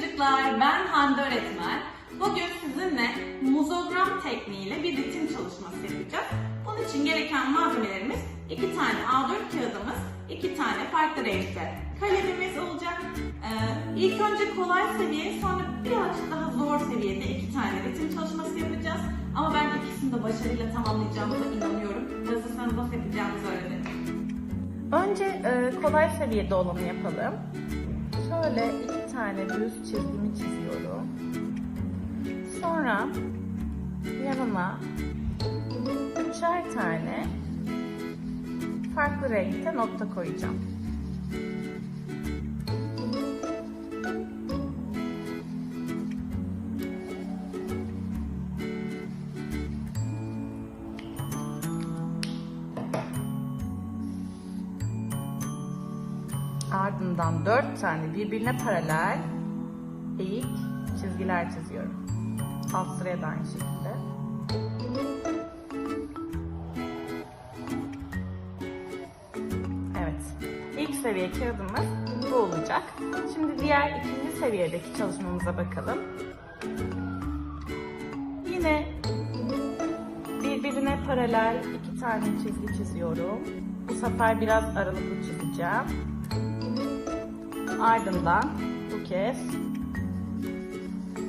çocuklar, ben Hande öğretmen. Bugün sizinle muzogram tekniğiyle bir ritim çalışması yapacağız. Bunun için gereken malzemelerimiz iki tane A4 kağıdımız, iki tane farklı renkte kalemimiz olacak. Ee, ilk önce kolay seviye, sonra birazcık daha zor seviyede iki tane ritim çalışması yapacağız. Ama ben ikisini de başarıyla tamamlayacağımıza inanıyorum. Hazırsanız nasıl yapacağımızı öğrenelim. Önce e, kolay seviyede olanı yapalım. Şöyle tane düz çizgimi çiziyorum. Sonra yanına üçer tane farklı renkte nokta koyacağım. Ardından dört tane birbirine paralel eğik çizgiler çiziyorum. Alt sıraya da aynı şekilde. Evet. İlk seviye kağıdımız bu olacak. Şimdi diğer ikinci seviyedeki çalışmamıza bakalım. Yine birbirine paralel iki tane çizgi çiziyorum. Bu sefer biraz aralıklı çizeceğim. Ardından bu kez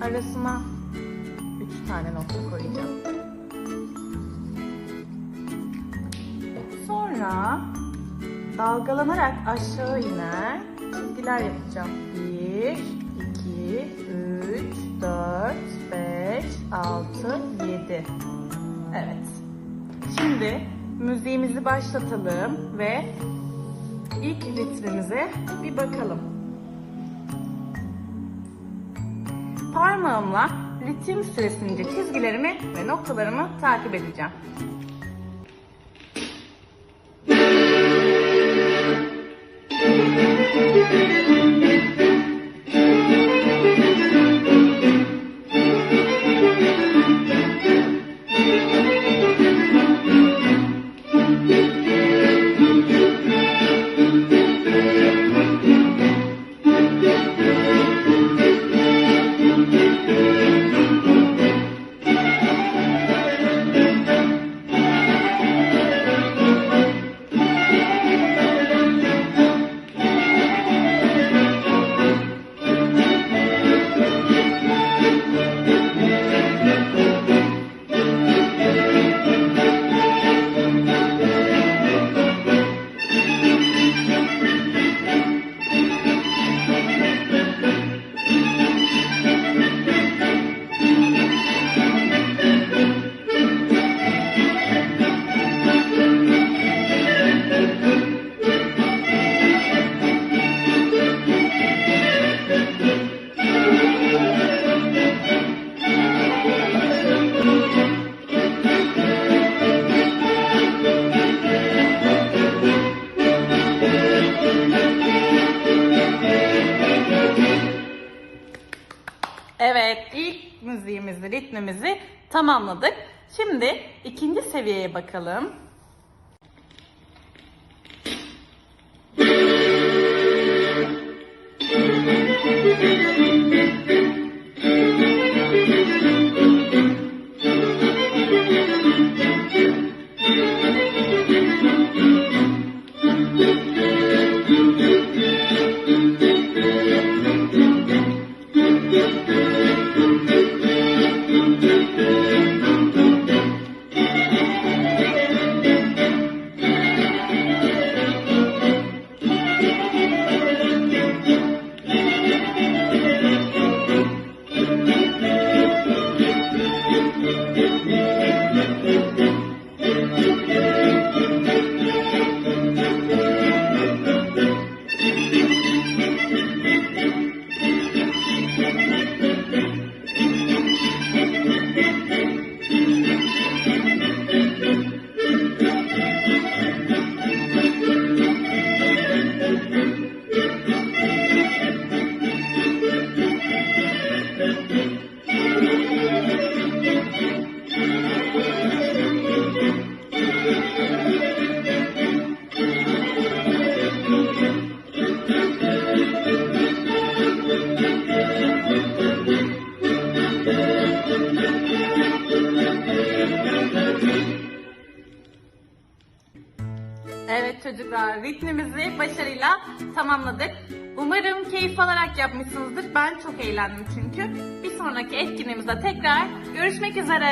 arasına üç tane nokta koyacağım. Sonra dalgalanarak aşağı inen çizgiler yapacağım. 1, 2, 3, 4, 5, 6, 7. Evet. Şimdi müziğimizi başlatalım ve ilk ritmimize bir bakalım. Parmağımla ritim süresince çizgilerimi ve noktalarımı takip edeceğim. Evet ilk müziğimizi, ritmimizi tamamladık. Şimdi ikinci seviyeye bakalım. Thank you. Çocuklar ritmimizi başarıyla tamamladık. Umarım keyif alarak yapmışsınızdır. Ben çok eğlendim çünkü. Bir sonraki etkinliğimizde tekrar görüşmek üzere.